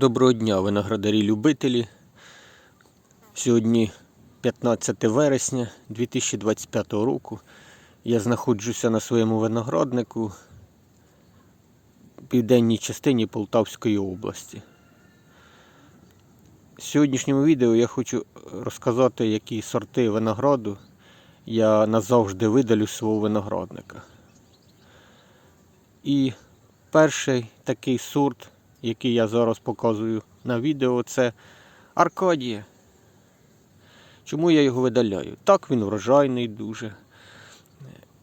Доброго дня, виноградарі-любителі. Сьогодні 15 вересня 2025 року. Я знаходжуся на своєму винограднику в південній частині Полтавської області. В сьогоднішньому відео я хочу розказати, які сорти винограду я назавжди видалю свого виноградника. І перший такий сорт, який я зараз показую на відео, це Аркадія. Чому я його видаляю? Так, він врожайний дуже.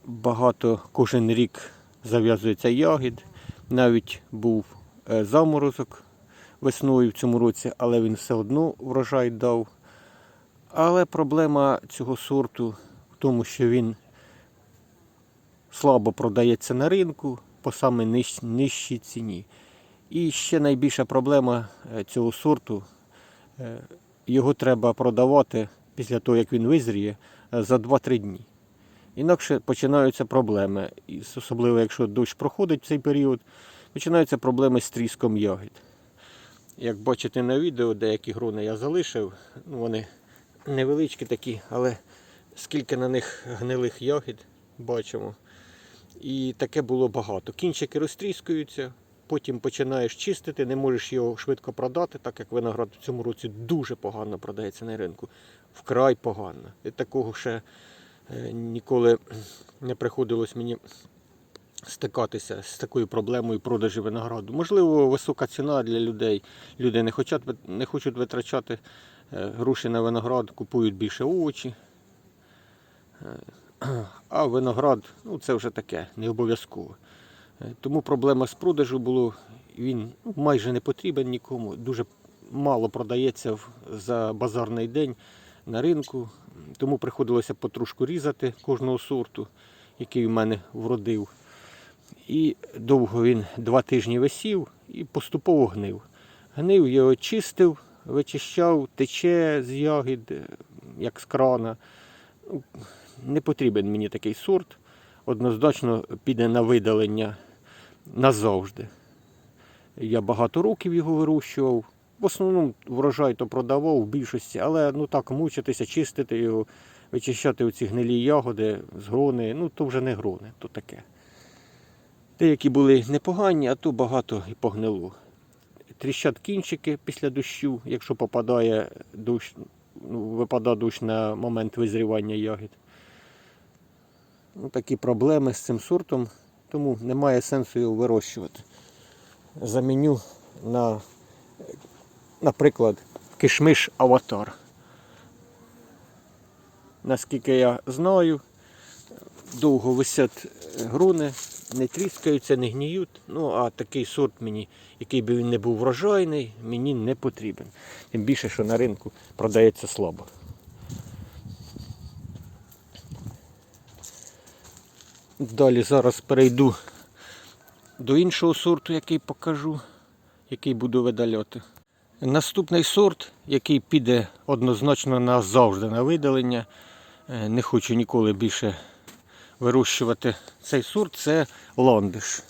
Багато кожен рік зав'язується ягід. Навіть був е, заморозок весною в цьому році, але він все одно врожай дав. Але проблема цього сорту в тому, що він слабо продається на ринку по саме нижчій ціні. І ще найбільша проблема е, цього сорту, е, його треба продавати після того, як він визріє, е, за 2-3 дні. Інакше починаються проблеми, особливо якщо дощ проходить в цей період, починаються проблеми з тріском ягід. Як бачите на відео, деякі грони я залишив, ну, вони невеличкі такі, але скільки на них гнилих ягід бачимо. І таке було багато. Кінчики розтріскуються, потім починаєш чистити, не можеш його швидко продати, так як виноград в цьому році дуже погано продається на ринку. Вкрай погано. І такого ще е, ніколи не приходилось мені стикатися з такою проблемою продажу винограду. Можливо, висока ціна для людей. Люди не хочуть, не хочуть витрачати е, гроші на виноград, купують більше овочі. А виноград, ну це вже таке, не обов'язково. Е, Тому проблема з продажу було, він ну, майже не потрібен нікому. Дуже мало продається за базарний день на ринку. Тому приходилося потрошку різати кожного сорту, який у мене вродив. І довго він два тижні висів і поступово гнив. Гнив, його чистив, вичищав, тече з ягід, е, як з крана. Ну, Не потрібен мені такий сорт. Однозначно піде на видалення назавжди. Я багато років його вирощував. В основному врожай то продавав в більшості, але ну так мучитися, чистити його, вичищати оці гнилі ягоди з грони, ну то вже не грони, то таке. Деякі були непогані, а то багато і погнило. Тріщать кінчики після дощу, якщо попадає дощ, ну, випадає дощ на момент визрівання ягід. Ну, такі проблеми з цим сортом, тому немає сенсу його вирощувати. Заміню на, наприклад, кишмиш аватар. Наскільки я знаю, довго висять грони, не тріскаються, не гніють. Ну, а такий сорт мені, який би він не був врожайний, мені не потрібен. Тим більше, що на ринку продається слабо. Далі зараз перейду до іншого сорту, який покажу, який буду видаляти. Наступний сорт, який піде однозначно назавжди на видалення. Е, Не хочу ніколи більше вирощувати цей сорт, це ландиш.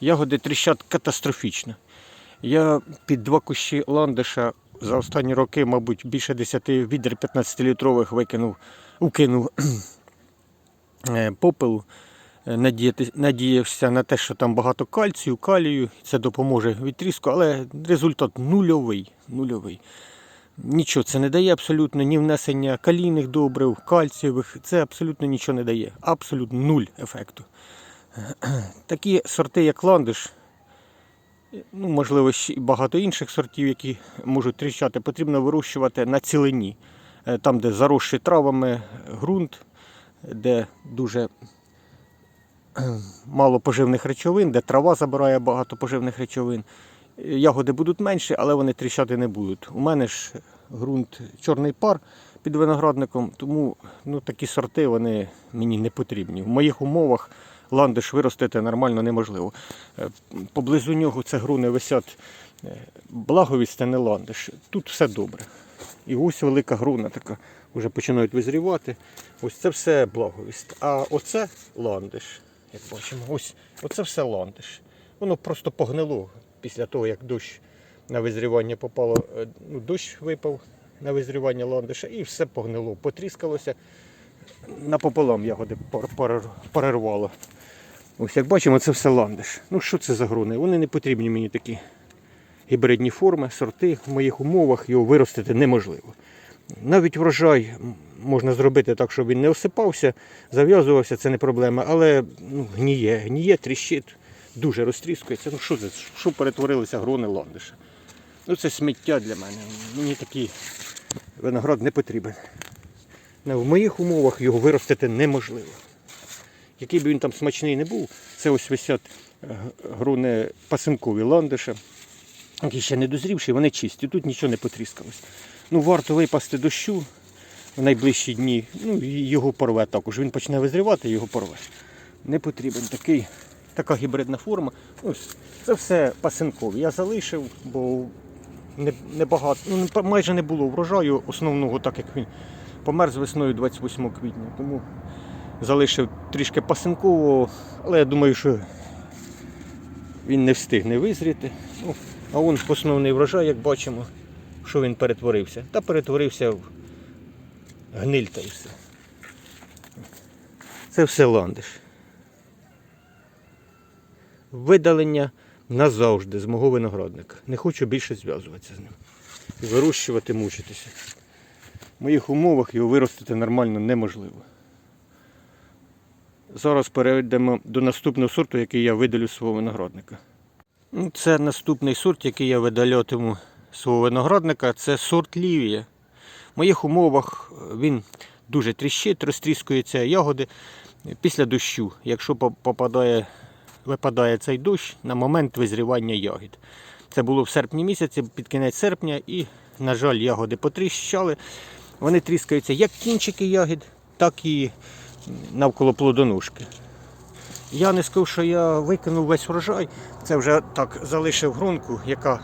Ягоди тріщать катастрофічно. Я під два кущі ландиша за останні роки, мабуть, більше 10 відер 15-літрових викинув, укинув попелу. Е, Надіявся на те, що там багато кальцію, калію, це допоможе відрізку, але результат нульовий. нульовий. Нічого це не дає абсолютно, ні внесення калійних добрив, кальцієвих, це абсолютно нічого не дає. Абсолютно нуль ефекту. Такі сорти, як ландиш, ну, можливо, ще й багато інших сортів, які можуть тріщати, потрібно вирощувати на цілині. Е, Там, де заросший травами ґрунт, де дуже мало поживних речовин, де трава забирає багато поживних речовин. Ягоди будуть менші, але вони тріщати не будуть. У мене ж ґрунт чорний пар під виноградником, тому ну, такі сорти вони мені не потрібні. В моїх умовах ландиш виростити нормально неможливо. Е, Поблизу нього це груни висять е, благовість, а не ландиш. Тут все добре. І ось велика груна така, вже починають визрівати. Ось це все благовість. А оце ландиш. Як бачимо, ось оце все ландиш. Воно просто погнило після того, як дощ на визрівання попало, е, ну, дощ випав на визрівання ландиша і все погнило, потріскалося. Напополам ягоди перервало. Ось як бачимо, це все ландиш. Ну що це за груни? Вони не потрібні мені такі гібридні форми, сорти. В моїх умовах його виростити неможливо. Навіть врожай можна зробити так, щоб він не осипався, зав'язувався, це не проблема, але ну, гніє, гніє, тріщить, дуже розтріскується. Ну що? Що перетворилися грони ландиша? Ну це сміття для мене. Мені такий виноград не потрібен. Ну, В моїх умовах його виростити неможливо. Який би він там смачний не був, це ось висять е, груни пасинкові ландиша, які ще не дозрівші, вони чисті, тут нічого не потріскалось. Ну, варто випасти дощу в найближчі дні, ну його порве також. Він почне визрівати, його порве. Не потрібен такий, така гібридна форма. Ось, це все пасинкові. Я залишив, бо не, небагато, ну, майже не було врожаю основного, так як він померз весною 28 квітня. Тому залишив трішки пасинкового, але я думаю, що він не встигне визріти. Ну, а вон основний врожай, як бачимо, що він перетворився. Та перетворився в гниль та й все. Це все ландиш. Видалення назавжди з мого виноградника. Не хочу більше зв'язуватися з ним. І вирощувати, мучитися. В моїх умовах його виростити нормально неможливо. Зараз перейдемо до наступного сорту, який я видалю з свого виноградника. Ну, Це наступний сорт, який я видалятиму свого виноградника. Це сорт Лівія. В моїх умовах він дуже тріщить, розтріскуються ягоди після дощу, якщо попадає, випадає цей дощ на момент визрівання ягід. Це було в серпні місяці, під кінець серпня, і, на жаль, ягоди потріщали. Вони тріскаються як кінчики ягід, так і навколо плодоножки. Я не скажу, що я викинув весь врожай. Це вже так залишив грунку, яка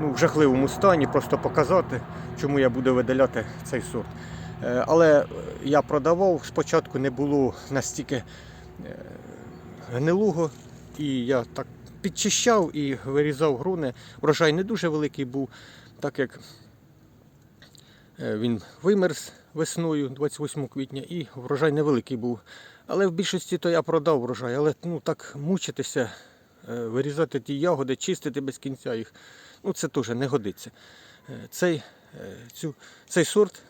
ну, в жахливому стані, просто показати, чому я буду видаляти цей сорт. Е, Але я продавав, спочатку не було настільки е, гнилого, і я так підчищав і вирізав груни. Врожай не дуже великий був, так як е, він вимерз весною 28 квітня і врожай невеликий був. Але в більшості то я продав врожай, але ну, так мучитися, е, вирізати ті ягоди, чистити без кінця їх, ну це теж не годиться. Е, Цей, е, цю, цей сорт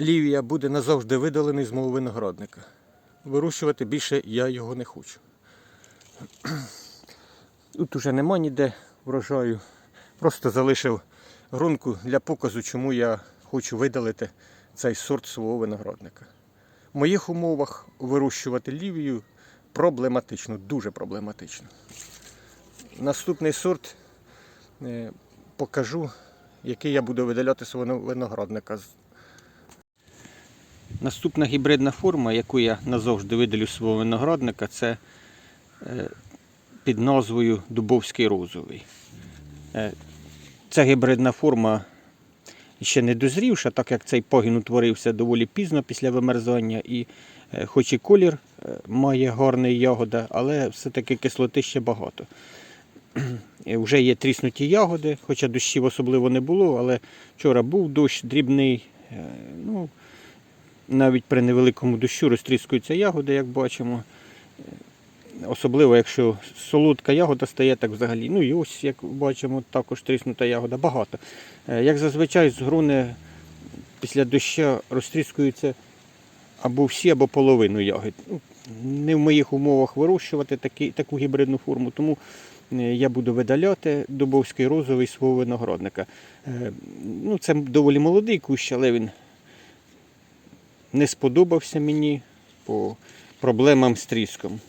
Лівія буде назавжди видалений з мого виноградника. Вирощувати більше я його не хочу. Тут уже нема ніде врожаю. Просто залишив грунку для показу, чому я хочу видалити цей сорт свого виноградника. В моїх умовах вирощувати лівію проблематично, дуже проблематично. Наступний сорт е, покажу, який я буду видаляти свого виноградника. Наступна гібридна форма, яку я назавжди видалю свого виноградника, це е, під назвою Дубовський розовий. Е, Ця гібридна форма ще не дозрівша, так як цей пагін утворився доволі пізно після вимерзання, і е, хоч і колір е, має гарний ягода, але все-таки кислоти ще багато. Вже є тріснуті ягоди, хоча дощів особливо не було, але вчора був дощ дрібний. е, Ну, навіть при невеликому дощу розтріскуються ягоди, як бачимо. Особливо, якщо солодка ягода стає так взагалі. Ну і ось, як бачимо, також тріснута ягода багато. Е, Як зазвичай з груни після дощу розтріскуються або всі, або половину ягід. Ну, не в моїх умовах вирощувати такі, таку гібридну форму, тому е, я буду видаляти дубовський розовий свого виноградника. Е, Ну, це доволі молодий кущ, але він не сподобався мені по проблемам з тріском.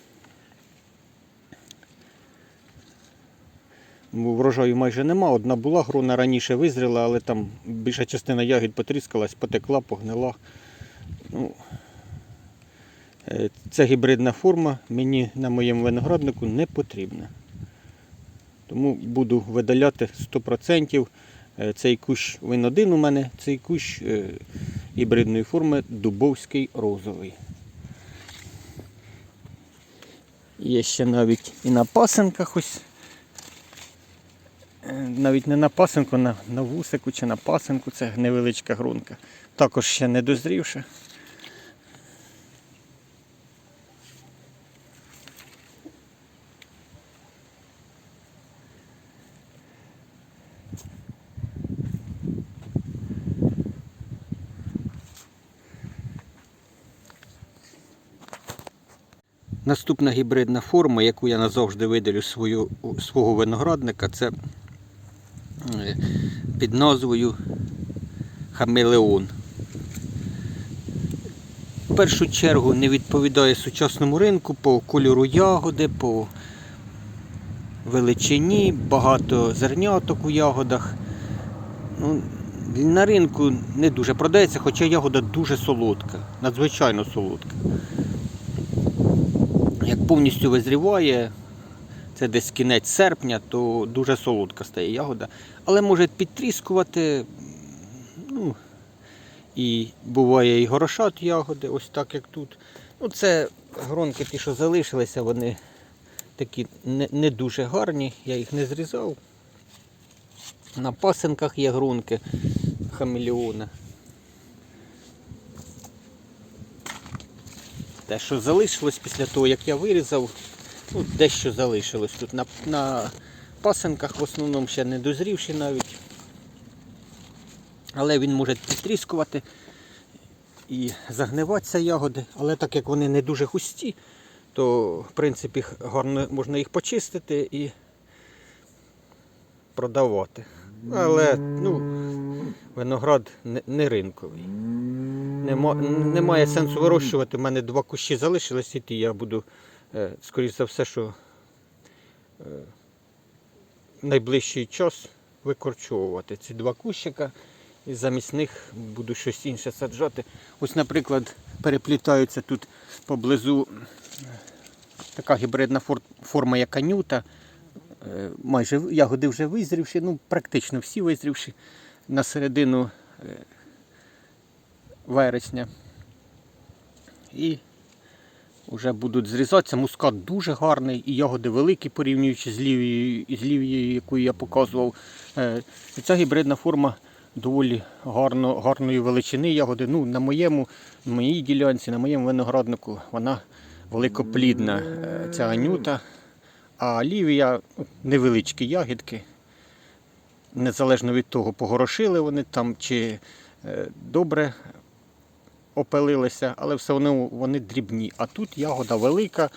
Врожаю майже нема. Одна була грона раніше визріла, але там більша частина ягід потріскалась, потекла, погнила. Ну, е, ця гібридна форма мені на моєму винограднику не потрібна. Тому буду видаляти 100%. Е, Цей кущ він один у мене, цей кущ е, гібридної форми дубовський розовий. Є ще навіть і на пасенках ось навіть не на пасинку, на, на вусику чи на пасинку, це невеличка грунка. Також ще не дозрівши. Наступна гібридна форма, яку я назавжди видалю свою, свого виноградника, це е, під назвою Хамелеон. В першу чергу не відповідає сучасному ринку по кольору ягоди, по величині, багато зерняток у ягодах. Ну, на ринку не дуже продається, хоча ягода дуже солодка, надзвичайно солодка як повністю визріває, це десь кінець серпня, то дуже солодка стає ягода. Але може підтріскувати. Ну, і буває і горошат ягоди, ось так як тут. Ну, Це гронки ті, що залишилися, вони такі не, не дуже гарні, я їх не зрізав. На пасинках є грунки хамелеона. Те, що залишилось після того, як я вирізав, ну, дещо залишилось тут на, на пасинках, в основному ще не дозрівші навіть. Але він може підтріскувати і загниватися ягоди. Але так як вони не дуже густі, то в принципі гарно можна їх почистити і продавати. Але ну, виноград не, не ринковий. Нема, немає сенсу вирощувати. У мене два кущі залишились, і ті я буду, скоріш за все, що е, найближчий час викорчовувати ці два кущика. І замість них буду щось інше саджати. Ось, наприклад, переплітаються тут поблизу така гібридна форма, як анюта. Е, Майже ягоди вже визрівші, ну практично всі визрівші на середину е, вересня. І вже будуть зрізатися. Мускат дуже гарний і ягоди великі, порівнюючи з лівією, з лівією, яку я показував. Е, і Ця гібридна форма доволі гарно, гарної величини ягоди. Ну, на моєму, на моїй ділянці, на моєму винограднику вона великоплідна, е, ця анюта. А лівія невеличкі ягідки. Незалежно від того, погорошили вони там чи е, добре опилилися, але все одно вони дрібні. А тут ягода велика,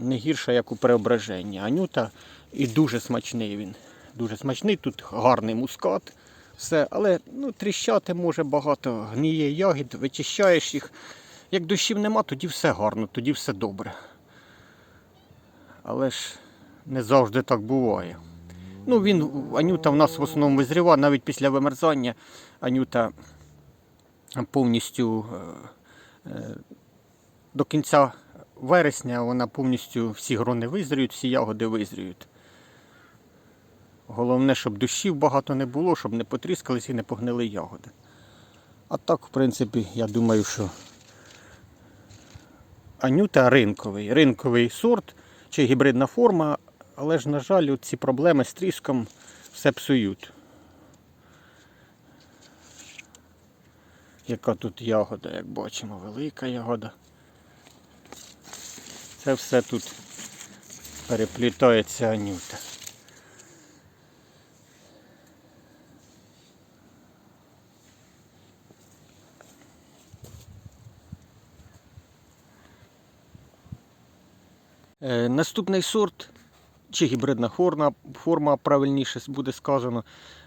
не гірша, як у преображенні. Анюта і дуже смачний він. Дуже смачний, тут гарний мускат. Все, але ну, тріщати може багато, гніє ягід, вичищаєш їх. Як дощів нема, тоді все гарно, тоді все добре. Але ж не завжди так буває. Ну, він, Анюта в нас в основному визріва, навіть після вимерзання Анюта повністю е, е, до кінця вересня вона повністю всі грони визріють, всі ягоди визріють. Головне, щоб дощів багато не було, щоб не потріскались і не погнили ягоди. А так, в принципі, я думаю, що Анюта ринковий, ринковий сорт чи гібридна форма, але ж, на жаль, ці проблеми з тріском все псують. Яка тут ягода, як бачимо, велика ягода. Це все тут переплітається анюта. Е, Наступний сорт, чи гібридна форма, форма правильніше буде сказано,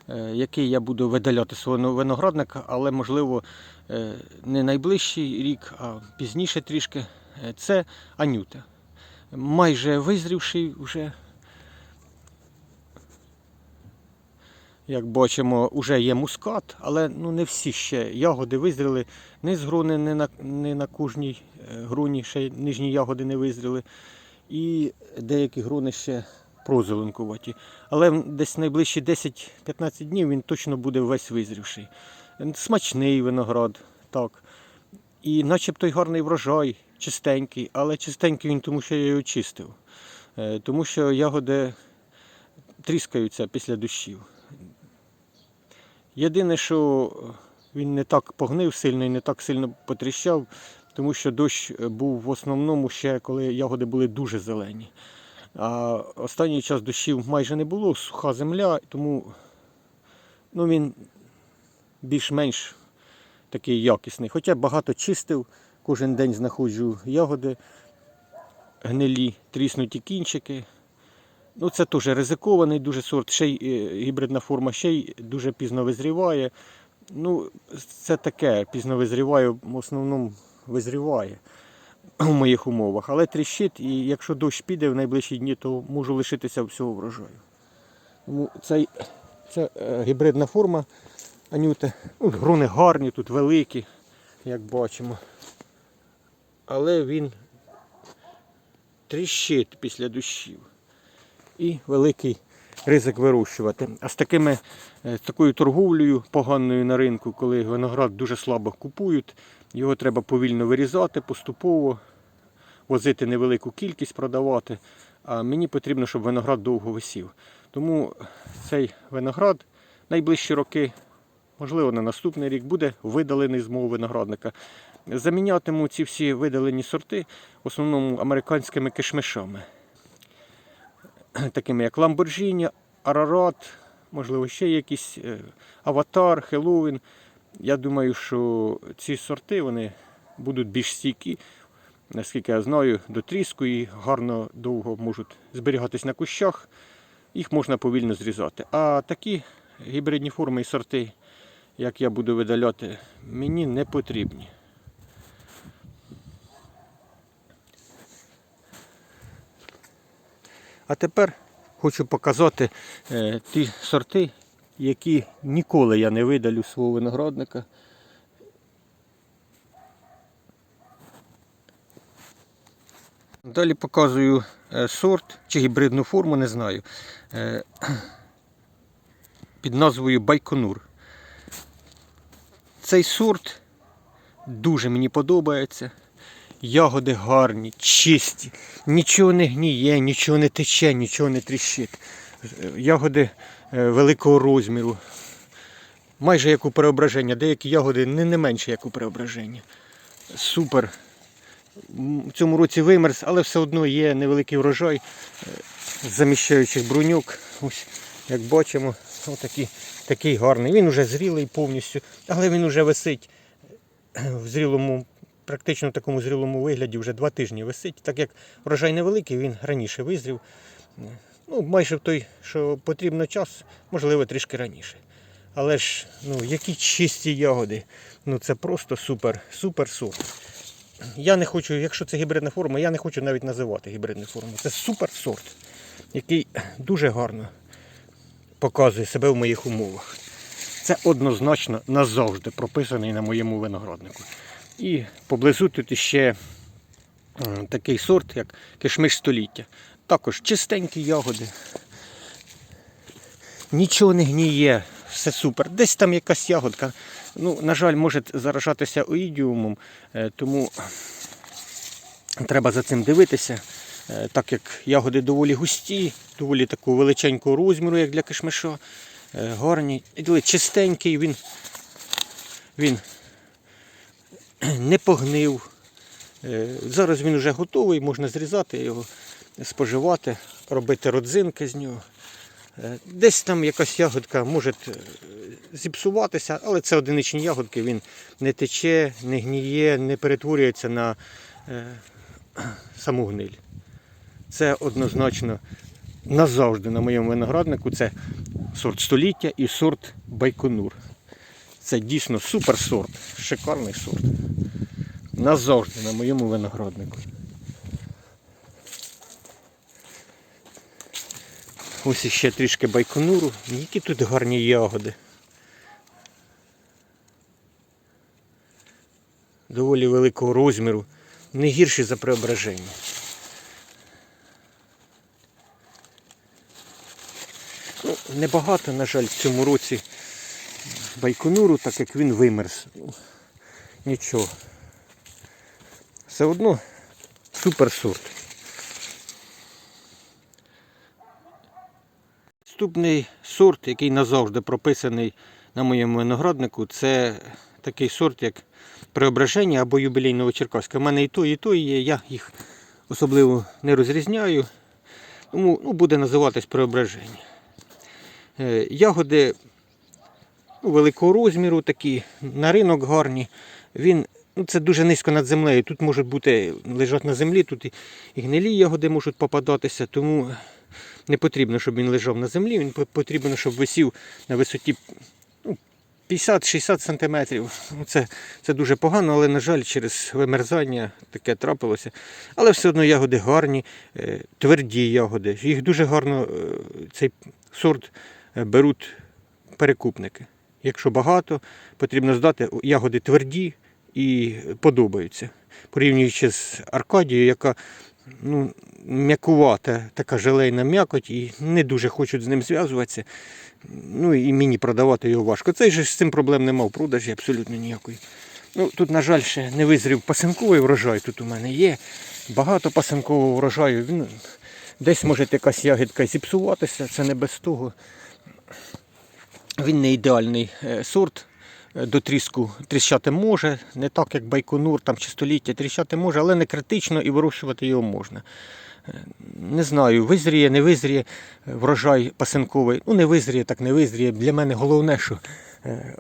е, який я буду видаляти свого виноградника, але можливо е, не найближчий рік, а пізніше трішки. Е, Це анюта. Майже визрівший вже. Як бачимо, вже є мускат, але ну, не всі ще ягоди визріли. Ні з груни, ні на, ні на кожній груні ще нижні ягоди не визріли. І деякі груни ще прозеленкуваті. Але десь найближчі 10-15 днів він точно буде весь визрівший. Смачний виноград, так. І начебто й гарний врожай, чистенький, але чистенький він тому, що я його чистив. Е, Тому що ягоди тріскаються після дощів. Єдине, що він не так погнив сильно і не так сильно потріщав, тому що дощ був в основному ще коли ягоди були дуже зелені. А останній час дощів майже не було, суха земля, тому ну, він більш-менш такий якісний. Хоча багато чистив, кожен день знаходжу ягоди гнилі, тріснуті кінчики. Ну, це теж ризикований дуже сорт, ще й е, гібридна форма ще й дуже пізно визріває. Ну, це таке, пізно визріває, в основному визріває у моїх умовах. Але тріщить, і якщо дощ піде в найближчі дні, то можу лишитися всього врожаю. Тому цей, це е, гібридна форма Анюта. Ну, грони гарні, тут великі, як бачимо. Але він тріщить після дощів. І великий ризик вирощувати. А з такими, е, з такою торговлею поганою на ринку, коли виноград дуже слабо купують, його треба повільно вирізати, поступово возити невелику кількість, продавати. А мені потрібно, щоб виноград довго висів. Тому цей виноград найближчі роки, можливо, на наступний рік, буде видалений з мого виноградника. Замінятиму ці всі видалені сорти в основному американськими кишмишами такими як Lamborghini, Ararat, можливо, ще якісь е, Аватар, Хеллоуін. Я думаю, що ці сорти вони будуть більш стійкі, наскільки я знаю, до тріску і гарно довго можуть зберігатись на кущах. Їх можна повільно зрізати. А такі гібридні форми і сорти, як я буду видаляти, мені не потрібні. А тепер хочу показати е, ті сорти, які ніколи я не видалю свого виноградника. Далі показую е, сорт чи гібридну форму, не знаю. Е, під назвою Байконур. Цей сорт дуже мені подобається. Ягоди гарні, чисті, нічого не гніє, нічого не тече, нічого не тріщить. Е, Ягоди великого розміру. Майже як у преображення. Деякі ягоди не, не менше, як у преображення. Супер. В цьому році вимерз, але все одно є невеликий врожай е, заміщаючих бруньок. Ось, як бачимо, отакий, такий гарний. Він вже зрілий повністю, але він вже висить в зрілому практично в такому зрілому вигляді вже два тижні висить. Так як врожай невеликий, він раніше визрів. Ну, майже в той, що потрібно час, можливо, трішки раніше. Але ж, ну, які чисті ягоди. Ну це просто супер, супер сорт. Я не хочу, якщо це гібридна форма, я не хочу навіть називати гібридну форму. Це супер сорт, який дуже гарно показує себе в моїх умовах. Це однозначно назавжди прописаний на моєму винограднику. І поблизу тут іще такий сорт, як кишмиш століття. Також чистенькі ягоди. Нічого не гніє, все супер. Десь там якась ягодка. Ну, на жаль, може заражатися оїдіумом, е, тому треба за цим дивитися. Е, Так як ягоди доволі густі, доволі такого величенького розміру, як для кишмиша. Е, Гарні, чистенький, він, він не погнив. Зараз він вже готовий, можна зрізати його, споживати, робити родзинки з нього. Е, Десь там якась ягодка може е, зіпсуватися, але це одиничні ягодки, він не тече, не гніє, не перетворюється на е, саму гниль. Це однозначно назавжди на моєму винограднику. Це сорт століття і сорт Байконур. Це дійсно супер сорт, шикарний сорт. Назавжди на моєму винограднику. Ось іще трішки байконуру. Які тут гарні ягоди. Доволі великого розміру. Не гірші за преображення. Ну, небагато, на жаль, в цьому році байконуру, так як він вимерз. Нічого. Все одно супер сорт. Наступний сорт, який назавжди прописаний на моєму винограднику, це такий сорт, як Преображення або юбілей Новочеркаська. У мене і то, і то є. Я їх особливо не розрізняю. Тому ну, буде називатись Преображення. Е, Ягоди ну, великого розміру, такі, на ринок гарні. Він, ну, це дуже низько над землею. Тут можуть бути лежать на землі, тут і гнилі ягоди можуть попадатися, тому не потрібно, щоб він лежав на землі. Він потрібно, щоб висів на висоті ну, 50-60 сантиметрів. Ну, Це, це дуже погано, але, на жаль, через вимерзання таке трапилося. Але все одно ягоди гарні, е, тверді ягоди. Їх дуже гарно е, цей сорт е, беруть перекупники. Якщо багато, потрібно здати ягоди тверді і подобаються. Порівнюючи з Аркадією, яка ну, м'якувата, така желейна м'якоть, і не дуже хочуть з ним зв'язуватися. Ну і мені продавати його важко. Цей же з цим проблем нема в продажі абсолютно ніякої. Ну, тут, на жаль, ще не визрів пасинковий врожай. Тут у мене є. Багато пасинкового врожаю. Десь може якась ягідка зіпсуватися, це не без того. Він не ідеальний е, сорт. Е, До тріску тріщати може, не так як байконур, там чи століття тріщати може, але не критично і вирощувати його можна. Е, Не знаю, визріє, не визріє е, врожай пасинковий. Ну, не визріє, так не визріє. Для мене головне, що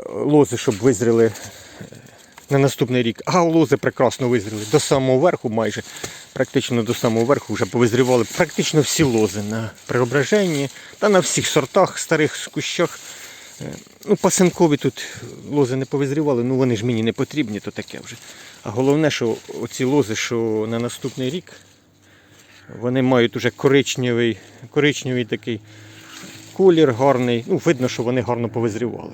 лози, щоб визріли на наступний рік. А лози прекрасно визріли. До самого верху майже, практично до самого верху вже повизрівали практично всі лози на преображенні та на всіх сортах, старих кущах. Ну, пасинкові тут лози не повизрівали, ну вони ж мені не потрібні, то таке вже. А головне, що оці лози, що на наступний рік, вони мають уже коричневий, коричневий такий колір гарний. Ну, видно, що вони гарно повизрівали.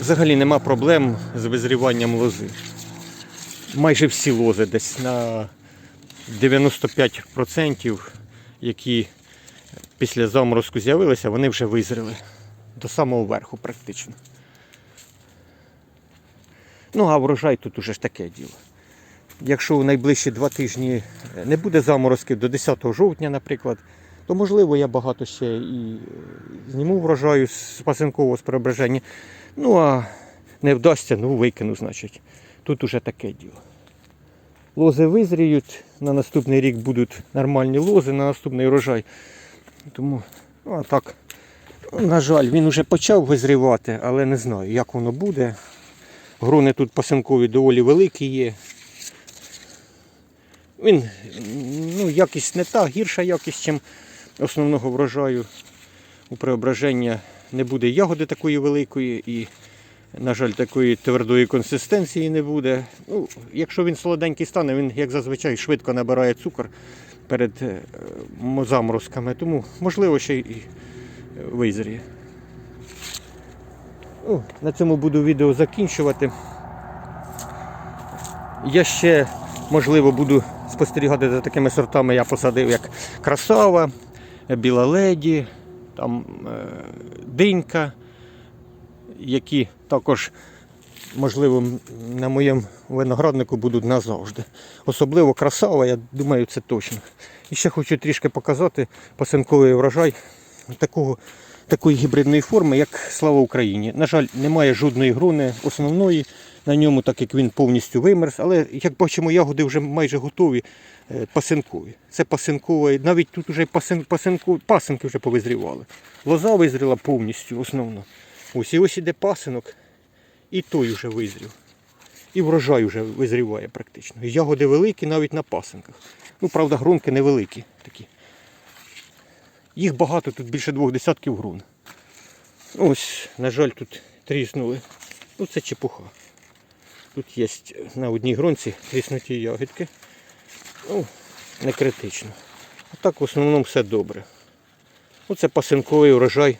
Взагалі нема проблем з визріванням лози. Майже всі лози десь на 95%, які після заморозку з'явилися, вони вже визріли до самого верху практично. Ну, а врожай тут уже ж таке діло. Якщо в найближчі два тижні не буде заморозків до 10 жовтня, наприклад, то можливо я багато ще і е, зніму врожаю з пасинкового з. Ну а не вдасться, ну викину, значить. Тут уже таке діло. Лози визріють, на наступний рік будуть нормальні лози, на наступний врожай. Тому, ну а так, на жаль, він вже почав визрівати, але не знаю, як воно буде. Грони тут пасинкові доволі великі є. Він, ну, якість не та, гірша якість, ніж основного врожаю. У преображення не буде ягоди такої великої і, на жаль, такої твердої консистенції не буде. Ну, якщо він солоденький стане, він, як зазвичай, швидко набирає цукор перед е, заморозками, тому можливо ще й визріє. Ну, на цьому буду відео закінчувати. Я ще, можливо, буду спостерігати за такими сортами, я посадив, як красава, біла леді, там е, динька, які також, можливо, на моєму винограднику будуть назавжди. Особливо красава, я думаю, це точно. І ще хочу трішки показати пасинковий врожай такого, такої гібридної форми, як Слава Україні. На жаль, немає жодної грони основної на ньому, так як він повністю вимерз. Але як бачимо, ягоди вже майже готові е, пасинкові. Це пасинкове, навіть тут вже пасин, пасинку, пасинки вже повизрівали. Лоза визріла повністю основно. Ось і ось іде пасинок, і той вже визрів. І врожай вже визріває практично. Ягоди великі навіть на пасинках. Ну, правда, гронки невеликі такі. Їх багато, тут більше двох десятків грун. Ось, на жаль, тут тріснули. Ну це чепуха. Тут є на одній гронці тріснуті ягідки. Ну, не критично. А так в основному все добре. Оце пасинковий урожай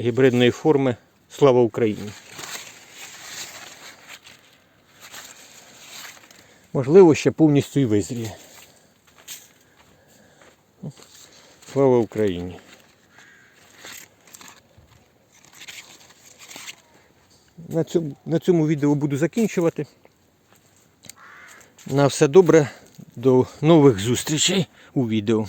гібридної форми. Слава Україні! Можливо, ще повністю і визріє. Слава Україні! На цьому, на цьому відео буду закінчувати. На все добре. До нових зустрічей у відео.